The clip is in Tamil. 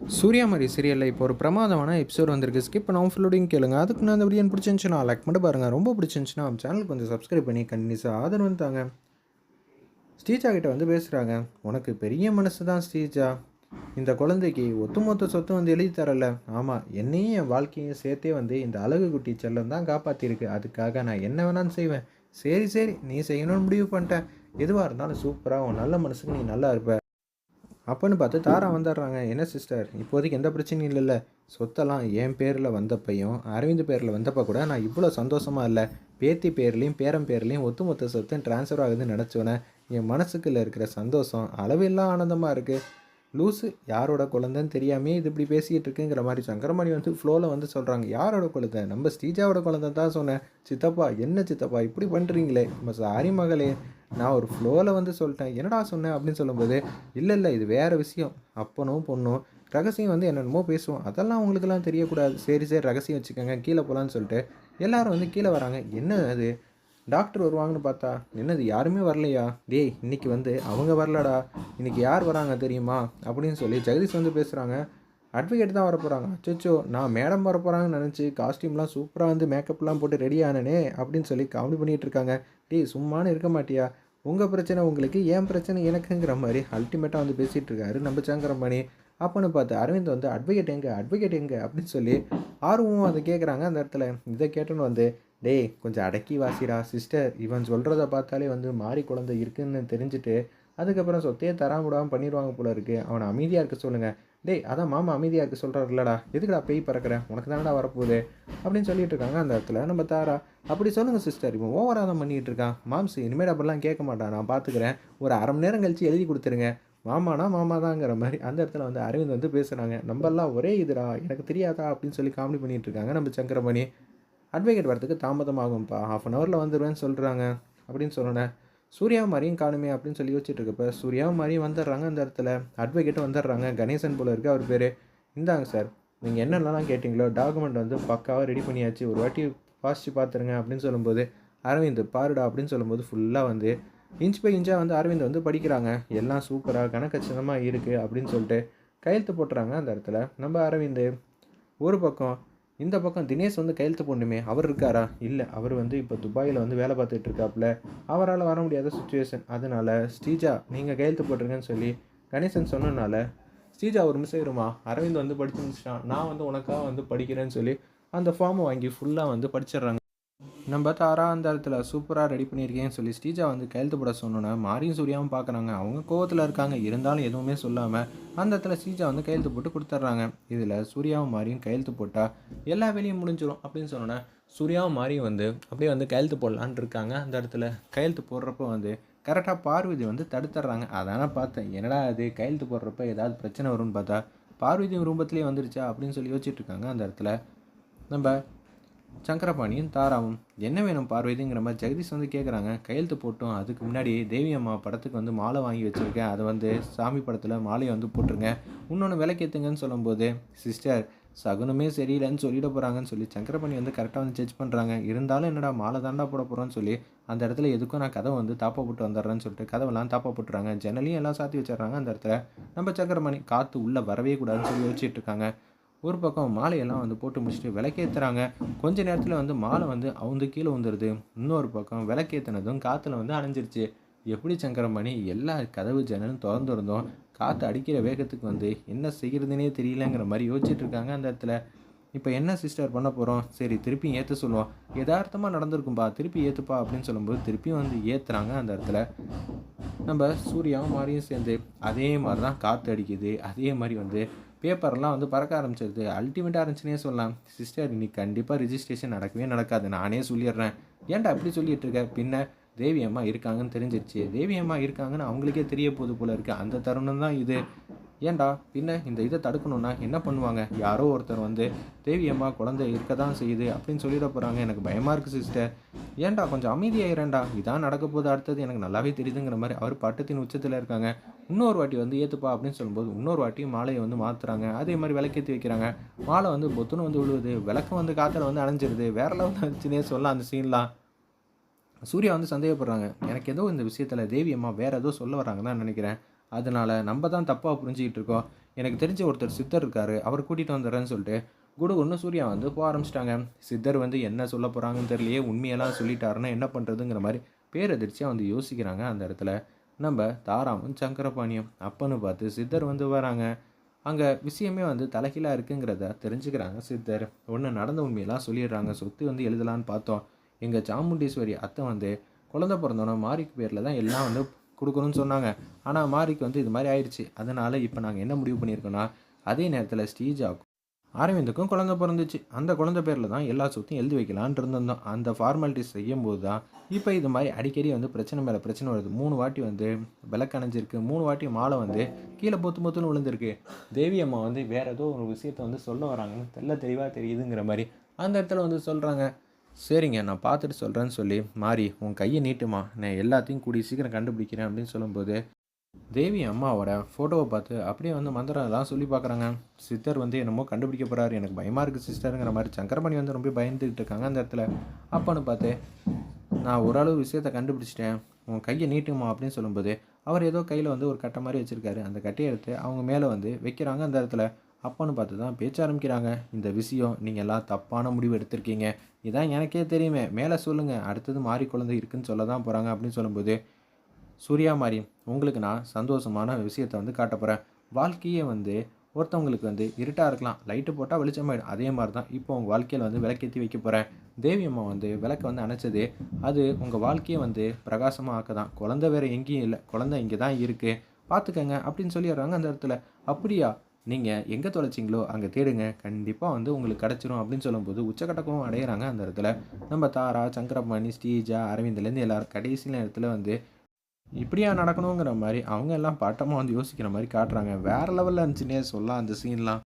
சூர்யாமரி சீரியலில் இப்போ ஒரு பிரமாதமான எபிசோட் வந்திருக்கு. ஸ்கிப் பண்ணாமல் ஃபுல்லோடையும் கேளுங்க. அதுக்கு நான் அந்த வீடியோ பிடிச்சிருந்துச்சுன்னா லைக் மட்டும் பாருங்கள் ரொம்ப பிடிச்சிருந்துச்சுன்னா நம்ம சேனலுக்கு கொஞ்சம் சப்ஸ்கிரைப் பண்ணி கண்டினியூஸாக ஆதரவு தாங்க. ஸ்ரீஜா கிட்ட வந்து பேசுகிறாங்க உனக்கு பெரிய மனசு தான் ஸ்ரீஜா. இந்த குழந்தைக்கு ஒத்துமொத்த சொத்து வந்து எழுதி தரல. ஆமாம் என்னையும் என் வாழ்க்கையும் சேர்த்தே வந்து இந்த அழகு குட்டி செல்லம் தான் காப்பாற்றிருக்கு அதுக்காக நான் என்ன வேணாலும் செய்வேன். சரி சரி நீ செய்யணும்னு முடிவு பண்ணிட்டேன் எதுவாக இருந்தாலும் சூப்பராக உன் நல்ல மனசுக்கு நீ நல்லா இருப்ப. அப்போன்னு பார்த்து தாரா வந்துடுறாங்க. என்ன சிஸ்டர்? இப்போதைக்கு எந்த பிரச்சனையும் இல்லைல்ல. சொத்தெல்லாம் என் பேரில் வந்தப்பையும் அரவிந்த் பேரில் வந்தப்போ கூட நான் இவ்வளோ சந்தோஷமாக இல்லை. பேத்தி பேர்லேயும் பேரம் பேர்லேயும் ஒத்துமொத்த சொத்து ட்ரான்ஸ்ஃபர் ஆகுதுன்னு நினச்சோன்னே என் மனசுக்குள்ளே இருக்கிற சந்தோஷம் அளவில்லா ஆனந்தமாக இருக்குது லூஸு யாரோட குழந்தைன்னு தெரியாமே இது இப்படி பேசிகிட்டு இருக்குங்கிற மாதிரி சங்கரமணி வந்து ஃப்ளோவில் வந்து சொல்கிறாங்க யாரோட குழந்தை? நம்ம ஸ்ரீஜாவோட குழந்தை தான் சொன்னேன். சித்தப்பா என்ன சித்தப்பா இப்படி பண்ணுறீங்களே நம்ம சாரி மகளே. நான் ஒரு ஃப்ளோவில் வந்து சொல்லிட்டேன். என்னடா சொன்னேன் அப்படின்னு சொல்லும்போது இல்லை இல்லை இது வேறு விஷயம். அப்பனும் பொண்ணும் ரகசியம் வந்து என்னென்னமோ பேசுவோம். அதெல்லாம் அவங்களுக்குலாம் தெரியக்கூடாது. சரி சரி ரகசியம் வச்சுக்கோங்க. கீழே போகலான்னு சொல்லிட்டு எல்லாரும் வந்து கீழே வராங்க. என்ன அது? டாக்டர் வருவாங்கன்னு பார்த்தா என்னது யாருமே வரலையா? டேய் இன்னைக்கு வந்து அவங்க வரலடா. இன்றைக்கி யார் வராங்க தெரியுமா? அப்படின்னு சொல்லி ஜெகதீஷ் வந்து பேசுகிறாங்க அட்வொகேட் தான் வர போகிறாங்க அச்சோ நான் மேடம் வர போகிறாங்கன்னு நினச்சி காஸ்டியூம்லாம் சூப்பராக வந்து மேக்கப்லாம் போட்டு ரெடி ஆனனே அப்படின்னு சொல்லி காமெடி பண்ணிகிட்டு இருக்காங்க. டேய் சும்மானு இருக்க மாட்டியா? உங்கள் பிரச்சனை உங்களுக்கு ஏன் பிரச்சனை எனக்குங்கிற மாதிரி அல்டிமேட்டாக வந்து பேசிகிட்டு இருக்காரு நம்ம சங்கரமணி அப்போன்னு பார்த்து அரவிந்த் வந்து அட்வொகேட் எங்கே? அட்வொகேட் எங்கே? அப்படின்னு சொல்லி ஆர்வமும் அதை கேட்குறாங்க அந்த இடத்துல இதை கேட்டோன்னு வந்து டேய் கொஞ்சம் அடக்கி வாசிடா சிஸ்டர் இவன் சொல்கிறத பார்த்தாலே வந்து மாறி குழந்தை இருக்குன்னு தெரிஞ்சுட்டு அதுக்கப்புறம் சொத்தையே தராம விடாமல் பண்ணிடுவாங்க போல இருக்கு. அவனை அமைதியாக இருக்க சொல்லுங்கள் டேய் அதான் மாமா அமைதியாக இருக்க சொல்கிறார் இல்லடா எதுக்குடா பேய் பறக்கிற? உனக்கு தானடா வரப்போகுது? அப்படின்னு சொல்லிட்டு இருக்காங்க அந்த இடத்துல நம்ம தாரா. அப்படி சொல்லுங்கள் சிஸ்டர் இவன் ஓவராக தான் பண்ணிகிட்டு இருக்கான். மாம்ஸ் இனிமேல் அப்படிலாம் கேட்க மாட்டான் நான் பார்த்துக்கிறேன் ஒரு அரை மணி நேரம் கழிச்சு எழுதி கொடுத்துருங்க. மாமானா மாமா தாங்கிற மாதிரி அந்த இடத்துல வந்து அரவிந்த் வந்து பேசுகிறாங்க நம்மெல்லாம் ஒரே இதுடா. எனக்கு தெரியாதா? அப்படின்னு சொல்லி காமெடி பண்ணிகிட்டு இருக்காங்க நம்ம சங்கரமணி. அட்வொகேட் வரத்துக்கு தாமதமாகும்ப்பா. ஹாஃப் அன் ஹவரில் வந்துடுவேன்னு சொல்கிறாங்க அப்படின்னு சொன்னேன் சூர்யா மாதிரியும் காணுமே அப்படின்னு சொல்லி யோசிச்சுட்டு இருக்கப்ப சூர்யா மாதிரியும் வந்துடுறாங்க அந்த இடத்துல. அட்வொகேட்டும் வந்துடுறாங்க. கணேசன் போல இருக்குது அவர் பேர். இந்தாங்க சார் நீங்கள் என்னென்னலாம் கேட்டிங்களோ டாக்குமெண்ட் வந்து பக்காவாக ரெடி பண்ணியாச்சு. ஒரு வாட்டி வாசித்து பார்த்துருங்க அப்படின்னு சொல்லும்போது அரவிந்த் பாருடா அப்படின்னு சொல்லும்போது ஃபுல்லாக வந்து இன்ச் பை இன்ச்சாக வந்து அரவிந்த் வந்து படிக்கிறாங்க. எல்லாம் சூப்பராக கணக்கச்சிதமாக இருக்குது அப்படின்னு சொல்லிட்டு கையெழுத்து போட்டுறாங்க அந்த இடத்துல. நம்ம அரவிந்த் ஒரு பக்கம் இந்த பக்கம் தினேஷ் வந்து கையெழுத்து போடணுமே அவர் இருக்காரா? இல்லை அவர் வந்து இப்போ துபாயில் வந்து வேலை பார்த்துட்டு இருக்காப்புல அவரால் வர முடியாத சுச்சுவேஷன் அதனால் ஸ்ரீஜா நீங்கள் கையெழுத்து போட்டுருங்கன்னு சொல்லி கணேசன் சொன்னனால ஸ்ரீஜா ஒரு மிஸ் ஆயிருமா? அரவிந்த் வந்து படிச்சு முடிச்சிட்டான். நான் வந்து உனக்காக வந்து படிக்கிறேன்னு சொல்லி அந்த ஃபார்மை வாங்கி ஃபுல்லாக வந்து படிச்சிடுறாங்க. நம்ம தாரா அந்த இடத்துல சூப்பராக ரெடி பண்ணியிருக்கேன்னு சொல்லி ஸ்ரீஜா வந்து கையெழுத்து போட சொன்னோன்னே மாரியும் சூர்யாவும் பார்க்குறாங்க. அவங்க கோவத்தில் இருக்காங்க. இருந்தாலும் எதுவுமே சொல்லாமல் அந்த இடத்துல ஸ்ரீஜா வந்து கையெழுத்து போட்டு கொடுத்துட்றாங்க. இதில் சூர்யாவும் மாரியும் கையெழுத்து போட்டால் எல்லா வேலையும் முடிஞ்சிடும் அப்படின்னு சொன்னோன்னே சூர்யாவும் மாரியும் வந்து அப்படியே வந்து கையெழுத்து போடலான்னு இருக்காங்க. அந்த இடத்துல கையெழுத்து போடுறப்ப வந்து கரெக்டாக பார்வதி வந்து தடுத்துட்றாங்க. அதானே பார்த்தேன். என்னடா அது கையெழுத்து போடுறப்ப ஏதாவது பிரச்சனை வரும்னு பார்த்தா பார்வதி ரூபத்திலே வந்துருச்சா அப்படின்னு சொல்லி யோசிச்சுட்டு இருக்காங்க. அந்த இடத்துல நம்ம சங்கரபாணியும் தாராவும் என்ன வேணும் பார்வதிங்கிற மாதிரி ஜெகதீஷ் வந்து கேட்குறாங்க கையெழுத்து போட்டோம். அதுக்கு முன்னாடி தேவி அம்மா படத்துக்கு வந்து மாலை வாங்கி வச்சுருக்கேன். அதை வந்து சாமி படத்தில் மாலையை வந்து போட்டுருங்க. இன்னொன்று விலைக்கேற்றுங்கன்னு சொல்லும்போது சிஸ்டர் சகுனமே சரியில்லைன்னு சொல்லிட போகிறாங்கன்னு சொல்லி சங்கரபாணி வந்து கரெக்டாக வந்து ஜட்ஜ் பண்ணுறாங்க இருந்தாலும் என்னடா மாலை தாண்டா போட போகிறோன்னு சொல்லி அந்த இடத்துல எதுக்கும் நான் கதை வந்து தாப்பா போட்டு வந்துடுறேன்னு சொல்லிட்டு கதவெல்லாம் தாப்பா போட்டுறாங்க. ஜன்னலையும் எல்லாம் சாத்தி வச்சிடுறாங்க அந்த இடத்துல. நம்ம சக்கரபாணி காற்று உள்ளே வரவே கூடாதுன்னு சொல்லி யோசிச்சுட்டு இருக்காங்க. ஒரு பக்கம் மாலையெல்லாம் வந்து போட்டு முடிச்சுட்டு விளக்கேற்றுறாங்க கொஞ்ச நேரத்தில் வந்து மாலை வந்து அவுந்து கீழே வந்துடுது இன்னொரு பக்கம் விளக்கேற்றினதும் காற்றுல வந்து அணைஞ்சிருச்சு. எப்படி சங்கரமணி எல்லா கதவு ஜன்னலும் திறந்துருந்தோம் காற்று அடிக்கிற வேகத்துக்கு வந்து என்ன செய்கிறதுனே தெரியலங்கிற மாதிரி யோசிச்சுட்டு இருக்காங்க அந்த இடத்துல. இப்போ என்ன சிஸ்டர் பண்ண போகிறோம் சரி திருப்பி ஏற்ற சொல்லுவோம். யதார்த்தமாக நடந்திருக்கும்பா திருப்பி ஏற்றுப்பா அப்படின்னு சொல்லும்போது திருப்பியும் வந்து ஏற்றுறாங்க அந்த இடத்துல. நம்ம சூர்யாவும் மாரியும் சேர்ந்து அதே மாதிரி தான் காற்று அடிக்குது. அதே மாதிரி வந்து பேப்பர்லாம் வந்து பறக்க ஆரம்பிச்சிருது. அல்டிமேட்டாக இருந்துச்சுன்னே சொல்லலாம். சிஸ்டர் இன்னைக்கு கண்டிப்பாக ரிஜிஸ்ட்ரேஷன் நடக்கவே நடக்காது. நானே சொல்லிடுறேன். ஏன்டா அப்படி சொல்லிட்டு இருக்க? பின்ன தேவி அம்மா இருக்காங்கன்னு தெரிஞ்சிருச்சு. தேவி அம்மா இருக்காங்கன்னு அவங்களுக்கே தெரிய போது போல இருக்கு. அந்த தருணம் தான் இது. ஏன்டா? பின்ன இந்த இதை தடுக்கணும்னா என்ன பண்ணுவாங்க? யாரோ ஒருத்தர் வந்து தேவி அம்மா குழந்தை இருக்க தான் செய்யுது அப்படின்னு சொல்லிட போகிறாங்க எனக்கு பயமாக இருக்குது சிஸ்டர். ஏன்டா கொஞ்சம் அமைதியாயிரண்டா இதான் நடக்க போது அடுத்தது எனக்கு நல்லாவே தெரியுதுங்கிற மாதிரி அவர் பட்டத்தின் உச்சத்தில் இருக்காங்க. இன்னொரு வாட்டி வந்து ஏற்றுப்பா அப்படின்னு சொல்லும்போது இன்னொரு வாட்டி மாலையை வந்து மாற்றுறாங்க அதே மாதிரி விளக்கேற்றி வைக்கிறாங்க. மாலை வந்து பொத்துன்னு வந்து விழுவுது. விளக்கம் வந்து காற்றுல வந்து அணைஞ்சிருது. வேற லெவலில் இருந்துச்சுன்னே சொல்லலாம் அந்த சீன்லாம் சூர்யா வந்து சந்தேகப்படுறாங்க. எனக்கு ஏதோ இந்த விஷயத்தில் தேவி அம்மா வேறு ஏதோ சொல்ல வராங்க தான் நினைக்கிறேன். அதனால நம்ம தான் தப்பாக புரிஞ்சுக்கிட்டு இருக்கோம். எனக்கு தெரிஞ்ச ஒருத்தர் சித்தர் இருக்காரு. அவர் கூட்டிகிட்டு வந்துடுறேன்னு சொல்லிட்டு குடு ஒன்று சூர்யா வந்து போக ஆரம்பிச்சிட்டாங்க. சித்தர் வந்து என்ன சொல்ல போகிறாங்கன்னு தெரியலையே உண்மையெல்லாம் சொல்லிட்டாருன்னா என்ன பண்ணுறதுங்கிற மாதிரி பேரதிர்ச்சியாக வந்து யோசிக்கிறாங்க அந்த இடத்துல. நம்ம தாராவும் சங்கரபாணியும் அப்பன்னு பார்த்து சித்தர் வந்து வராங்க. அங்கே விஷயமே வந்து தலைகீழாக இருக்குங்கிறத தெரிஞ்சுக்கிறாங்க சித்தர். ஒன்று நடந்த உண்மையெல்லாம் சொல்லிடுறாங்க. சொத்து வந்து எழுதலான்னு பார்த்தோம். எங்கள் சாமுண்டீஸ்வரி அத்தை வந்து குழந்த பிறந்தோன்னா மாரிக்கு பேரில் தான் எல்லாம் வந்து கொடுக்கணும்னு சொன்னாங்க. ஆனால் மாரிக்கு வந்து இது மாதிரி ஆயிடுச்சு. அதனால் இப்போ நாங்கள் என்ன முடிவு பண்ணியிருக்கோன்னா அதே நேரத்தில் ஸ்டீஜாக்கும் அரவிந்துக்கும் குழந்த பிறந்துச்சு. அந்த குழந்தை பேரில் தான் எல்லா சொத்தையும் எழுதி வைக்கலான்ட்டு இருந்திருந்தோம் அந்த ஃபார்மாலிட்டிஸ் செய்யும்போது தான் இப்போ இது மாதிரி அடிக்கடி வந்து பிரச்சனை மேலே பிரச்சனை வருது. மூணு வாட்டி வந்து விளக்கணைஞ்சிருக்கு. மூணு வாட்டி மாலை வந்து கீழே பொத்து பொத்துன்னு விழுந்திருக்கு. தேவி அம்மா வந்து வேறு ஏதோ ஒரு விஷயத்த வந்து சொல்ல வராங்கன்னு தெல்ல தெளிவாக தெரியுதுங்கிற மாதிரி அந்த இடத்துல வந்து சொல்கிறாங்க சரிங்க நான் பார்த்துட்டு சொல்கிறேன்னு சொல்லி மாறி உன் கையை நீட்டுமா? நான் எல்லாத்தையும் கூடி சீக்கிரம் கண்டுபிடிக்கிறேன் அப்படின்னு சொல்லும்போது தேவி அம்மாவோட ஃபோட்டோவை பார்த்து அப்படியே வந்து மந்திரம் எல்லாம் சொல்லி பார்க்குறாங்க. சித்தர் வந்து என்னமோ கண்டுபிடிக்க போகிறாரு எனக்கு பயமாக இருக்குது சிஸ்டருங்கிற மாதிரி சங்கரமணி வந்து ரொம்ப பயந்துக்கிட்டு இருக்காங்க அந்த இடத்துல. அப்போன்னு பார்த்து நான் ஓரளவு விஷயத்தை கண்டுபிடிச்சிட்டேன். உன் கையை நீட்டுமா? அப்படின்னு சொல்லும்போது அவர் ஏதோ கையில் வந்து ஒரு கட்டை மாதிரி வச்சுருக்காரு. அந்த கட்டையை எடுத்து அவங்க மேலே வந்து வைக்கிறாங்க அந்த இடத்துல. அப்போன்னு பார்த்து தான் பேச்ச ஆரம்பிக்கிறாங்க. இந்த விஷயம் நீங்கள் எல்லாம் தப்பான முடிவு எடுத்திருக்கீங்க. இதான் எனக்கே தெரியுமே. மேலே சொல்லுங்கள் அடுத்தது மாறி குழந்தை இருக்குன்னு சொல்ல தான் போகிறாங்க அப்படின்னு சொல்லும்போது சூர்யா மாதிரி உங்களுக்கு நான் சந்தோஷமான விஷயத்தை வந்து காட்ட போகிறேன் வாழ்க்கையே வந்து ஒருத்தவங்களுக்கு வந்து இருட்டாக இருக்கலாம். லைட்டு போட்டால் வெளிச்சமாயிடும். அதே மாதிரி தான் இப்போ உங்கள் வாழ்க்கையில் வந்து விளக்கேற்றி வைக்க போகிறேன் தேவி அம்மா வந்து விளக்கை வந்து அணைச்சது. அது உங்கள் வாழ்க்கையை வந்து பிரகாசமாக ஆக்க தான் குழந்தை வேறு எங்கேயும் இல்லை. குழந்தை இங்கே தான் இருக்குது பார்த்துக்கங்க அப்படின்னு சொல்லிடுறாங்க அந்த இடத்துல. அப்படியா? நீங்கள் எங்கே தொலைச்சிங்களோ அங்கே தேடுங்க. கண்டிப்பாக வந்து உங்களுக்கு கிடச்சிரும் அப்படின்னு சொல்லும்போது உச்சக்கட்டக்கமும் அடையிறாங்க அந்த இடத்துல. நம்ம தாரா சங்கரமணி ஸ்ரீஜா அரவிந்த்லேருந்து எல்லாரும் கடைசி நேரத்தில் வந்து இப்படியா நடக்கணுங்கிற மாதிரி அவங்க எல்லாம் பட்டமாக வந்து யோசிக்கிற மாதிரி காட்டுறாங்க. வேறு லெவலில் இருந்துச்சுன்னே சொல்லலாம் அந்த சீன்லாம்